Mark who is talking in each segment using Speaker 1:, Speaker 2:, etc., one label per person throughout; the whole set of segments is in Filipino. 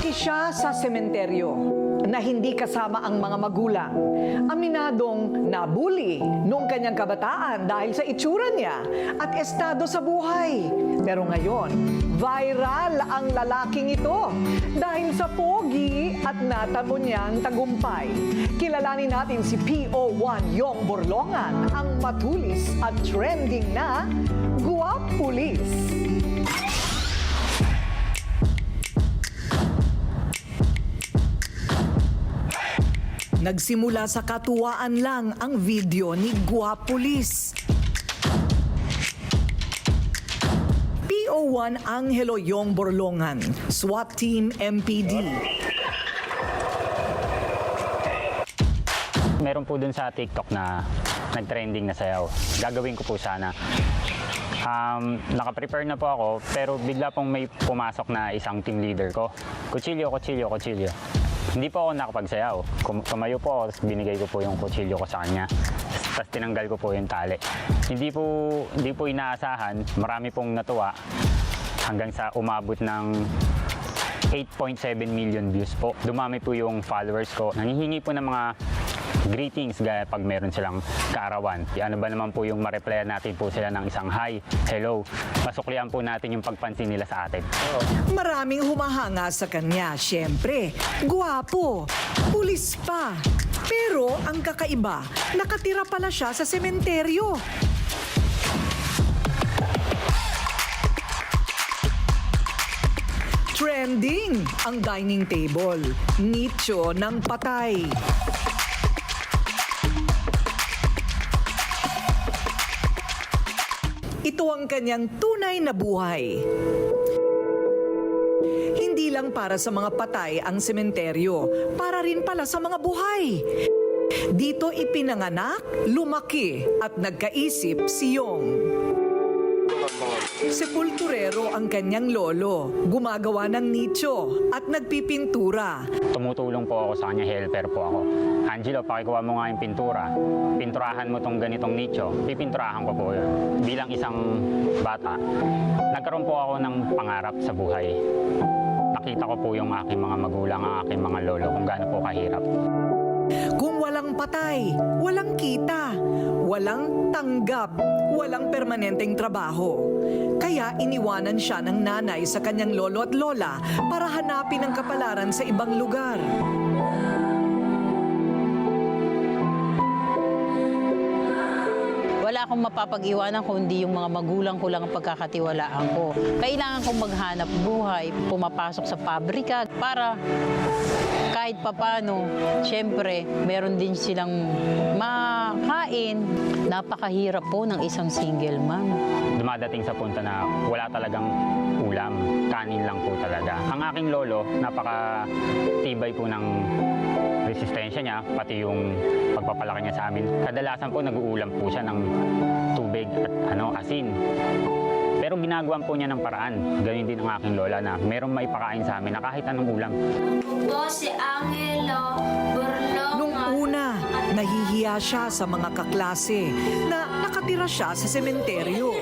Speaker 1: Lumaki siya sa sementeryo na hindi kasama ang mga magulang. Aminadong nabuli noong kanyang kabataan dahil sa itsura niya at estado sa buhay. Pero ngayon, viral ang lalaking ito dahil sa pogi at natamo niyang tagumpay. Kilalanin natin si PO1 Yong Borlongan, ang matulis at trending na Guwapulis. Nagsimula sa katuwaan lang ang video ni Guapulis. PO1 Angelo Yong Borlongan, SWAT Team MPD.
Speaker 2: Meron po dun sa TikTok na nag-trending na sayaw. Gagawin ko po sana. Um, naka-prepare na po ako, pero bigla pong may pumasok na isang team leader ko. Kutsilyo, kutsilyo, kutsilyo. Hindi po ako nakapagsayaw. Kum- Tumayo po ako, binigay ko po yung kutsilyo ko sa kanya. Tapos tinanggal ko po yung tali. Hindi po, hindi po inaasahan, marami pong natuwa hanggang sa umabot ng 8.7 million views po. Dumami po yung followers ko. Nangihingi po ng mga greetings gaya pag meron silang kaarawan. Ano ba naman po yung ma-replyan natin po sila ng isang hi, hello. Masuklian po natin yung pagpansin nila sa atin.
Speaker 1: Maraming humahanga sa kanya, syempre. Guwapo, pulis pa. Pero ang kakaiba, nakatira pala siya sa sementeryo. Trending ang dining table. Nicho ng patay. Ito ang kanyang tunay na buhay. Hindi lang para sa mga patay ang sementeryo, para rin pala sa mga buhay. Dito ipinanganak, lumaki at nagkaisip si Yong. Sepulturero ang kanyang lolo, gumagawa ng nicho at nagpipintura.
Speaker 2: Tumutulong po ako sa kanya, helper po ako. Angelo, pakikuha mo nga yung pintura. Pinturahan mo tong ganitong nicho. Pipinturahan ko po yun. Bilang isang bata, nagkaroon po ako ng pangarap sa buhay. Nakita ko po yung aking mga magulang, ang aking mga lolo, kung gaano po kahirap.
Speaker 1: Kung walang patay, walang kita, walang tanggap, walang permanenteng trabaho. Kaya iniwanan siya ng nanay sa kanyang lolo at lola para hanapin ang kapalaran sa ibang lugar.
Speaker 3: Wala akong mapapag-iwanan kundi yung mga magulang ko lang ang pagkakatiwalaan ko. Kailangan kong maghanap buhay, pumapasok sa pabrika para kahit papano, syempre, meron din silang makain. Napakahirap po ng isang single mom.
Speaker 2: dumadating sa punto na wala talagang ulam, kanin lang po talaga. Ang aking lolo, napaka tibay po ng resistensya niya, pati yung pagpapalaki niya sa amin. Kadalasan po nag-uulam po siya ng tubig at ano, asin. Pero ginagawan po niya ng paraan. Ganun din ang aking lola na merong maipakain sa amin na kahit anong ulam.
Speaker 4: po si Angelo Burlongan.
Speaker 1: Nung una, nahihiya siya sa mga kaklase na nakatira siya sa sementeryo.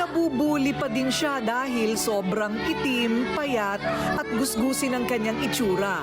Speaker 1: Nabubuli pa din siya dahil sobrang itim, payat at gusgusin ang kanyang itsura.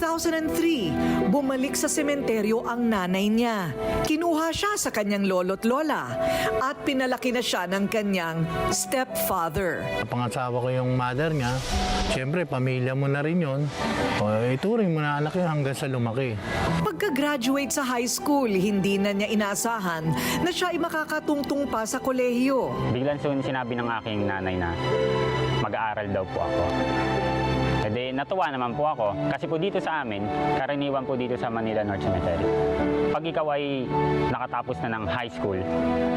Speaker 1: Noong 2003, bumalik sa sementeryo ang nanay niya. Kinuha siya sa kanyang lolo't lola at pinalaki na siya ng kanyang stepfather.
Speaker 5: Pangasawa ko yung mother niya. Siyempre, pamilya mo na rin yun. O, ituring mo na anak yun hanggang sa lumaki.
Speaker 1: Pagka-graduate sa high school, hindi na niya inaasahan na siya ay makakatungtong pa sa kolehiyo.
Speaker 2: Biglan soon sinabi ng aking nanay na mag-aaral daw po ako. E di, natuwa naman po ako. Kasi po dito sa amin, karaniwan po dito sa Manila North Cemetery. Pag ikaw ay nakatapos na ng high school,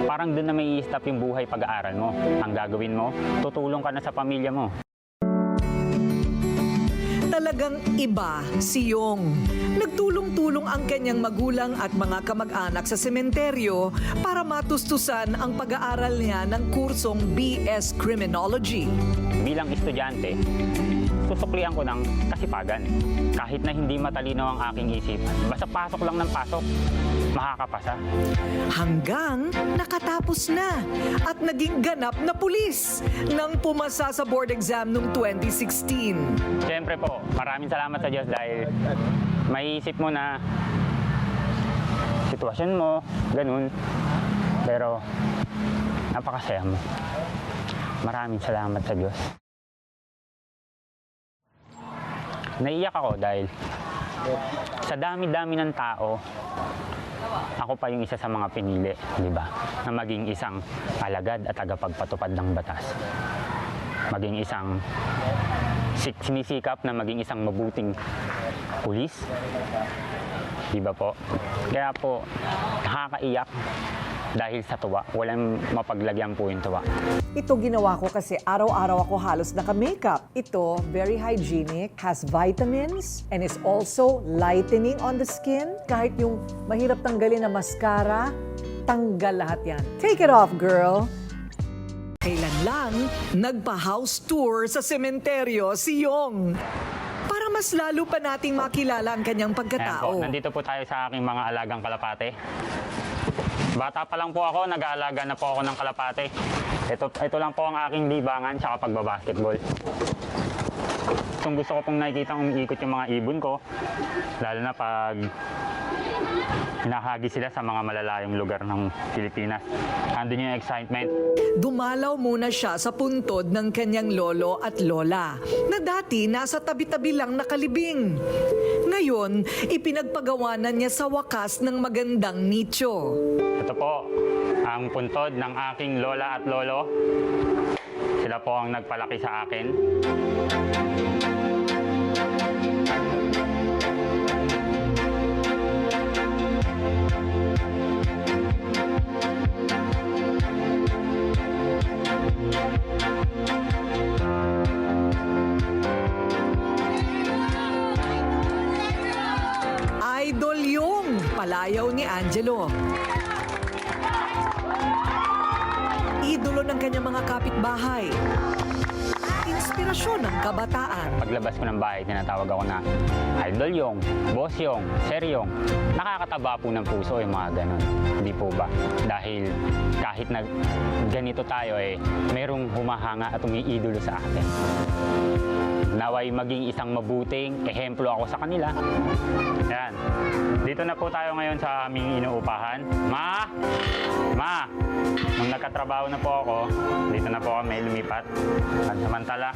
Speaker 2: parang doon na may stop yung buhay pag-aaral mo. Ang gagawin mo, tutulong ka na sa pamilya mo.
Speaker 1: Talagang iba si Yong. Nagtulong-tulong ang kanyang magulang at mga kamag-anak sa sementeryo para matustusan ang pag-aaral niya ng kursong BS Criminology.
Speaker 2: Bilang estudyante, susuklian ko ng kasipagan. Kahit na hindi matalino ang aking isip, basta pasok lang ng pasok, makakapasa.
Speaker 1: Hanggang nakatapos na at naging ganap na pulis nang pumasa sa board exam noong 2016.
Speaker 2: Siyempre po, maraming salamat sa Diyos dahil maiisip mo na sitwasyon mo, ganun. Pero napakasaya mo. Maraming salamat sa Diyos. Naiyak ako dahil sa dami-dami ng tao, ako pa yung isa sa mga pinili, di ba? Na maging isang alagad at tagapagpatupad ng batas. Maging isang sik- sinisikap na maging isang mabuting pulis. Di ba po? Kaya po, nakakaiyak dahil sa tuwa. Walang mapaglagyan po yung tuwa.
Speaker 1: Ito ginawa ko kasi araw-araw ako halos naka-makeup. Ito, very hygienic, has vitamins, and is also lightening on the skin. Kahit yung mahirap tanggalin na mascara, tanggal lahat yan. Take it off, girl! Kailan lang, nagpa-house tour sa sementeryo si Yong. Para mas lalo pa nating makilala ang kanyang
Speaker 2: Ayan po,
Speaker 1: pagkatao.
Speaker 2: nandito po tayo sa aking mga alagang kalapate. Bata pa lang po ako, nag-aalaga na po ako ng kalapate. Ito, ito lang po ang aking libangan sa pagbabasketball. Kung gusto ko pong nakikita umiikot yung mga ibon ko, lalo na pag hinahagi sila sa mga malalayong lugar ng Pilipinas. Andun yung excitement.
Speaker 1: Dumalaw muna siya sa puntod ng kanyang lolo at lola na dati nasa tabi-tabi lang nakalibing. Ngayon, ipinagpagawanan niya sa wakas ng magandang nicho.
Speaker 2: Ito po ang puntod ng aking lola at lolo. Sila po ang nagpalaki sa akin.
Speaker 1: Idol yung palayaw ni Angelo. Idolo ng kanyang mga kapitbahay. Inspirasyon ng kabataan.
Speaker 2: Paglabas ko ng bahay, tinatawag ako na Idol Yong, Boss Yong, Sir Yong. Nakakataba po ng puso yung mga ganun. Hindi po ba? Dahil kahit na ganito tayo eh, merong humahanga at umiidolo sa atin. Naway maging isang mabuting ehemplo ako sa kanila. Yan. Dito na po tayo ngayon sa aming inuupahan. Ma! Ma! Nung nagkatrabaho na po ako, dito na po kami lumipat. At samantala,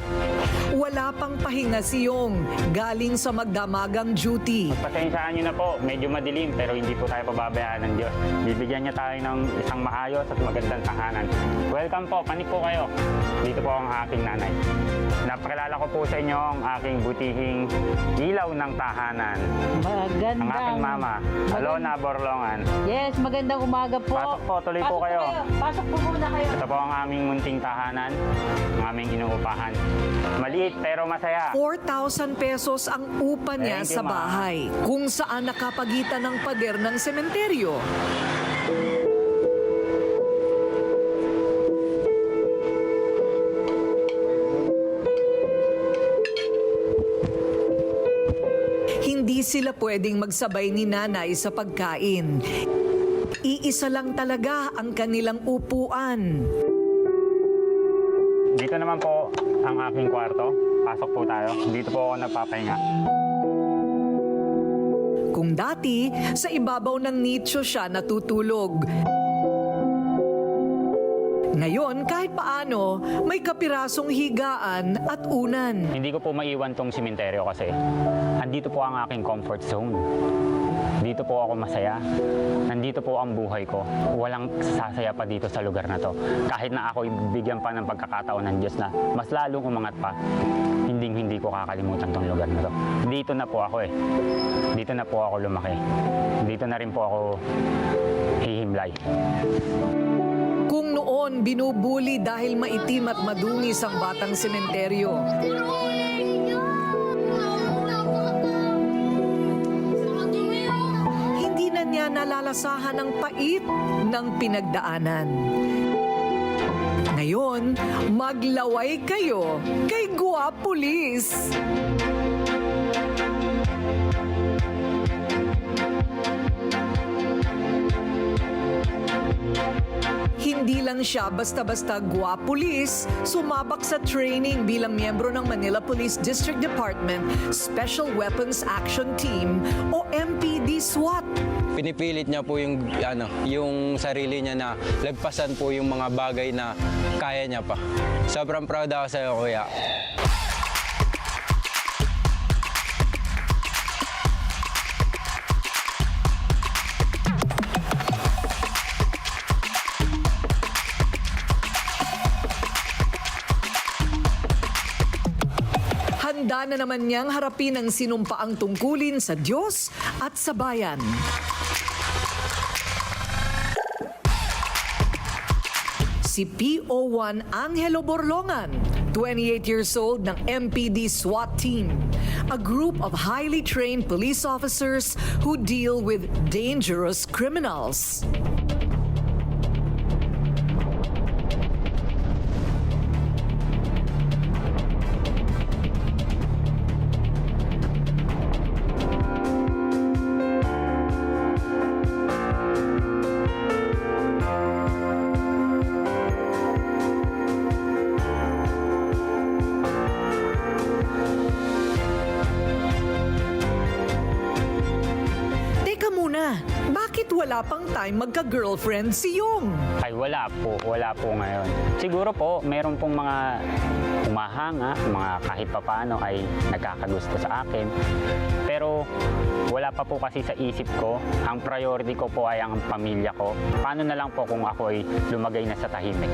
Speaker 1: Wala pang pahinga si Yong galing sa magdamagang duty.
Speaker 2: Pasensyahan nyo na po, medyo madilim pero hindi po tayo pababayaan ng Diyos. Bibigyan niya tayo ng isang maayos at magandang tahanan. Welcome po, panik po kayo. Dito po ang aking nanay. Napakilala ko po sa inyo ang aking butihing ilaw ng tahanan.
Speaker 3: Magandang...
Speaker 2: Ang aking mama, Alona Borlongan.
Speaker 3: Yes, magandang umaga po.
Speaker 2: Pasok po, tuloy po
Speaker 3: Pasok
Speaker 2: kayo.
Speaker 3: Pasok po muna kayo.
Speaker 2: Ito po ang aming munting tahanan, ang aming inuupahan. Maliit pero masaya.
Speaker 1: 4,000 pesos ang upa niya
Speaker 2: Thank you,
Speaker 1: sa
Speaker 2: Ma.
Speaker 1: bahay, kung saan nakapagitan ng pader ng sementeryo. Sila pwedeng magsabay ni nanay sa pagkain. Iisa lang talaga ang kanilang upuan.
Speaker 2: Dito naman po ang aking kwarto. Pasok po tayo. Dito po ako nagpapahinga.
Speaker 1: Kung dati, sa ibabaw ng nicho siya natutulog. Ngayon, kahit paano, may kapirasong higaan at unan.
Speaker 2: Hindi ko po maiwan tong simenteryo kasi andito po ang aking comfort zone. Dito po ako masaya. Nandito po ang buhay ko. Walang sasaya pa dito sa lugar na to. Kahit na ako bigyan pa ng pagkakataon ng Diyos na mas lalong umangat pa, hindi hindi ko kakalimutan tong lugar na to. Dito na po ako eh. Dito na po ako lumaki. Dito na rin po ako hihimlay.
Speaker 1: Noon, binubuli dahil maitim at madungis ang batang sementeryo. nila nalalasahan ng pait ng pinagdaanan. Ngayon, maglaway kayo kay Guapulis. Hindi lang siya basta-basta guwapulis, sumabak sa training bilang miyembro ng Manila Police District Department Special Weapons Action Team o MPD SWAT.
Speaker 6: pinipilit niya po yung ano, yung sarili niya na lagpasan po yung mga bagay na kaya niya pa. Sobrang proud ako sa iyo, kuya.
Speaker 1: Handa na naman niyang harapin ang sinumpaang tungkulin sa Diyos at sa bayan. Si PO1 Angelo Borlongan, 28 years old ng MPD SWAT team, a group of highly trained police officers who deal with dangerous criminals. Wala pang time magka-girlfriend si Yung?
Speaker 2: Ay wala po, wala po ngayon. Siguro po, meron pong mga umahanga, mga kahit papano ay nagkakagusto sa akin. Pero wala pa po kasi sa isip ko. Ang priority ko po ay ang pamilya ko. Paano na lang po kung ako ay lumagay na sa tahimik?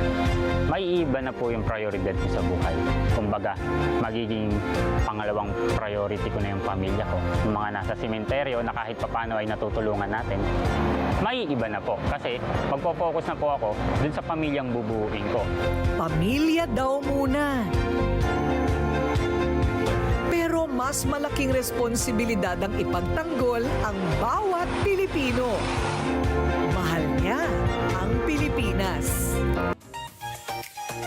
Speaker 2: May iba na po yung prioridad ko sa buhay. Kumbaga, magiging pangalawang priority ko na yung pamilya ko. Yung mga nasa sementeryo na kahit papano ay natutulungan natin, may iba na po. Kasi magpo-focus na po ako dun sa pamilyang bubuuin ko.
Speaker 1: Pamilya daw muna. Pero mas malaking responsibilidad ang ipagtanggol ang bawat Pilipino. Mahal niya ang Pilipinas.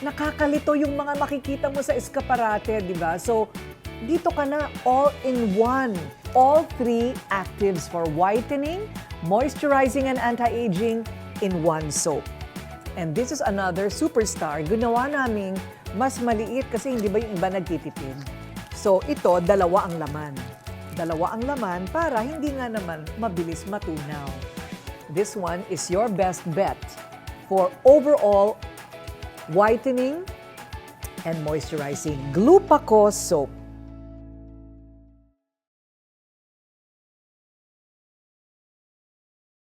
Speaker 1: Nakakalito yung mga makikita mo sa eskaparate, di ba? So, dito ka na all in one. All three actives for whitening, moisturizing, and anti-aging in one soap. And this is another superstar. Ginawa naming mas maliit kasi hindi ba yung iba nagtitipid. So ito, dalawa ang laman. Dalawa ang laman para hindi nga naman mabilis matunaw. This one is your best bet for overall whitening and moisturizing. Glupaco soap.